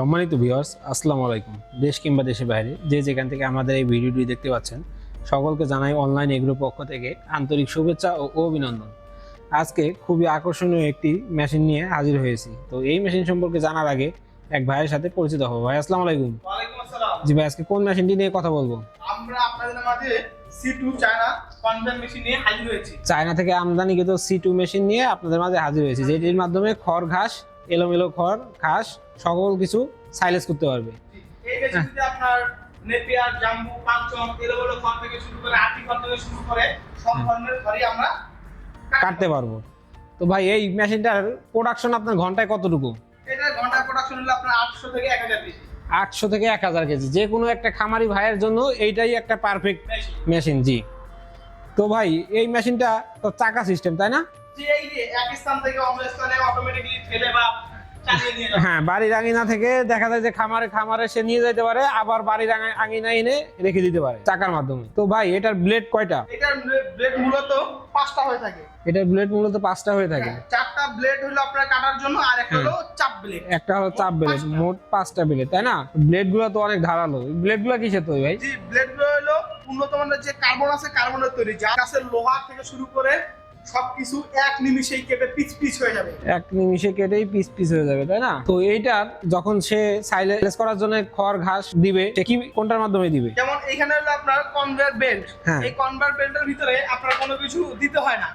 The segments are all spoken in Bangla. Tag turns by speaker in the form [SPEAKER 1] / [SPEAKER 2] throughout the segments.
[SPEAKER 1] সম্মানিত ভিউয়ার্স আসসালামু আলাইকুম। দেশ কিংবা দেশের বাইরে যে যেখান থেকে আমাদের এই ভিডিওটি দেখতে পাচ্ছেন সকলকে জানাই অনলাইন এগ্রো পক্ষ থেকে আন্তরিক শুভেচ্ছা ও অভিনন্দন। আজকে খুবই আকর্ষণীয় একটি মেশিন নিয়ে হাজির হয়েছি। তো এই মেশিন সম্পর্কে জানার আগে এক ভাইয়ের সাথে পরিচিত হব। ভাই আসসালামু আলাইকুম। জি ভাই আজকে কোন মেশিনটি নিয়ে কথা বলব?
[SPEAKER 2] আমরা আপনাদের মাঝে সি টু চায়না কনভেন মেশিন নিয়ে হাজির হয়েছি।
[SPEAKER 1] চায়না থেকে আমদানিকৃত সি টু মেশিন নিয়ে আপনাদের মাঝে হাজির হয়েছি যেটির মাধ্যমে খড় ঘাস এলোমেলো খড় ঘাস সকল কিছু সাইলেজ করতে পারবে।
[SPEAKER 2] আপনার নেপিয়ার জাম্বু পাঁচম এলোমেলো খড় থেকে শুরু করে আটি খড় থেকে শুরু করে সব ধরনের খড়ই আমরা
[SPEAKER 1] কাটতে পারব। তো ভাই এই মেশিনটার প্রোডাকশন আপনার ঘন্টায় কতটুকু?
[SPEAKER 2] এটা ঘণ্টা প্রোডাকশন হলো আপনার আটশো থেকে এক হাজার পিস
[SPEAKER 1] আটশো থেকে এক হাজার কেজি। যে কোনো একটা খামারি ভাইয়ের জন্য এইটাই একটা পারফেক্ট
[SPEAKER 2] মেশিন
[SPEAKER 1] জি। তো ভাই এই মেশিনটা তো চাকা সিস্টেম তাই না?
[SPEAKER 2] যে এই যে এক স্থান থেকে অন্য স্থানে অটোমেটিক্যালি ফেলে বা চালিয়ে নিয়ে যাবে।
[SPEAKER 1] হ্যাঁ বাড়ির আঙিনা থেকে দেখা যায় যে খামারে খামারে সে নিয়ে যেতে পারে আবার বাড়ির আঙিনা এনে রেখে দিতে পারে চাকার মাধ্যমে। তো ভাই এটার ব্লেড কয়টা?
[SPEAKER 2] এটার ব্লেড মূলত পাঁচটা হয়ে থাকে।
[SPEAKER 1] এটার ব্লেড মূলত পাঁচটা হয়ে থাকে।
[SPEAKER 2] চারটা ব্লেড হলো আপনার কাটার জন্য আর একটা হলো চাপ ব্লেড
[SPEAKER 1] একটা হলো চাপ ব্লেড মোট পাঁচটা ব্লেড তাই না? ব্লেডগুলো তো অনেক ধারালো। ব্লেডগুলো কিসের তৈরি ভাই?
[SPEAKER 2] জি ব্লেডগুলো হলো উন্নত মানের যে কার্বন আছে কার্বনের তৈরি। যা গাছের লোহা থেকে শুরু করে সবকিছু এক নিমিষেই কেটে পিচ পিচ হয়ে যাবে।
[SPEAKER 1] এক নিমিষে কেটেই পিস পিস হয়ে যাবে তাই না? তো এইটার যখন সে সাইলেন্স করার জন্য খড় ঘাস দিবে সে কি কোনটার মাধ্যমে দিবে?
[SPEAKER 2] যেমন এখানে হলো আপনার কনভেয়ার বেল্ট
[SPEAKER 1] হ্যাঁ।
[SPEAKER 2] এই কনভেয়ার বেল্টের ভিতরে আপনার কোনো কিছু দিতে হয় না।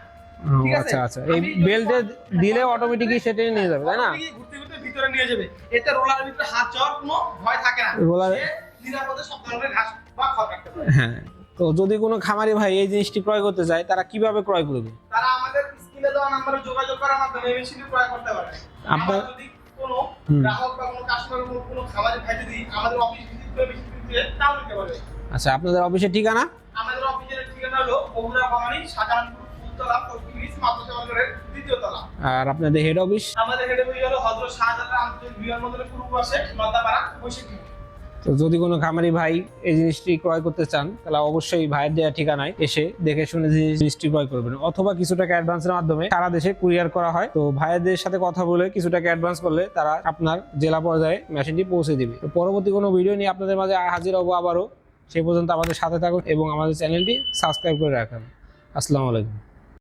[SPEAKER 2] ঠিক আছে?
[SPEAKER 1] আচ্ছা আচ্ছা। এই
[SPEAKER 2] আমি যদি
[SPEAKER 1] বেল্টে দিলে অটোমেটিকই সেটাই নিয়ে যাবে তাই না?
[SPEAKER 2] ঘুরতে ঘুরতে ভিতরে নিয়ে যাবে। এতে রোলার ভিতরে হাত যাওয়ার কোনো ভয় থাকে না। সে নিরাপদে সব ধরনের ঘাস বা খড় কাটতে পারে।
[SPEAKER 1] হ্যাঁ। তো যদি কোনো খামারি ভাই এই জিনিসটি ক্রয় করতে চায় তারা কীভাবে ক্রয় করবে?
[SPEAKER 2] তারা আমাদের স্ক্রিনে দেওয়া নাম্বারে যোগাযোগ করার মাধ্যমে এই মেশিনটি ক্রয় করতে পারে।
[SPEAKER 1] আপনার-
[SPEAKER 2] যদি কোনো গ্রাহক বা কোনো কাস্টমার কোনো কোনো খামারি ভাই যদি আমাদের অফিস ভিজিট করে মেশিন কিনতে তাও নিতে পারবে
[SPEAKER 1] আচ্ছা আপনাদের অফিসের ঠিকানা?
[SPEAKER 2] আমাদের অফিসের ঠিকানা হলো বগুড়া বাগানি শাহজাহানপুর ফুলতলা মাদ্রাসা বাজারের দ্বিতীয় তলা।
[SPEAKER 1] আর আপনাদের হেড অফিস
[SPEAKER 2] আমাদের হেড অফিস হলো হযরত শাহজালাল আন্তর্জাতিক বিমানবন্দরের পূর্ব পাশে মাদাপাড়া বৈশাখী।
[SPEAKER 1] তো যদি কোনো খামারি ভাই এই জিনিসটি ক্রয় করতে চান, তাহলে অবশ্যই ভাইয়ের দেওয়া ঠিকানায় এসে দেখে শুনে জিনিসটি ক্রয় করবেন। অথবা কিছু টাকা অ্যাডভান্সের মাধ্যমে সারা দেশে কুরিয়ার করা হয়। তো ভাইয়েরদের সাথে কথা বলে কিছু টাকা অ্যাডভান্স করলে তারা আপনার জেলা পর্যায়ে মেশিনটি পৌঁছে দিবে। তো পরবর্তী কোনো ভিডিও নিয়ে আপনাদের মাঝে হাজির হব আবারও। সেই পর্যন্ত আমাদের সাথে থাকুন এবং আমাদের চ্যানেলটি সাবস্ক্রাইব করে রাখুন। আসসালামু আলাইকুম।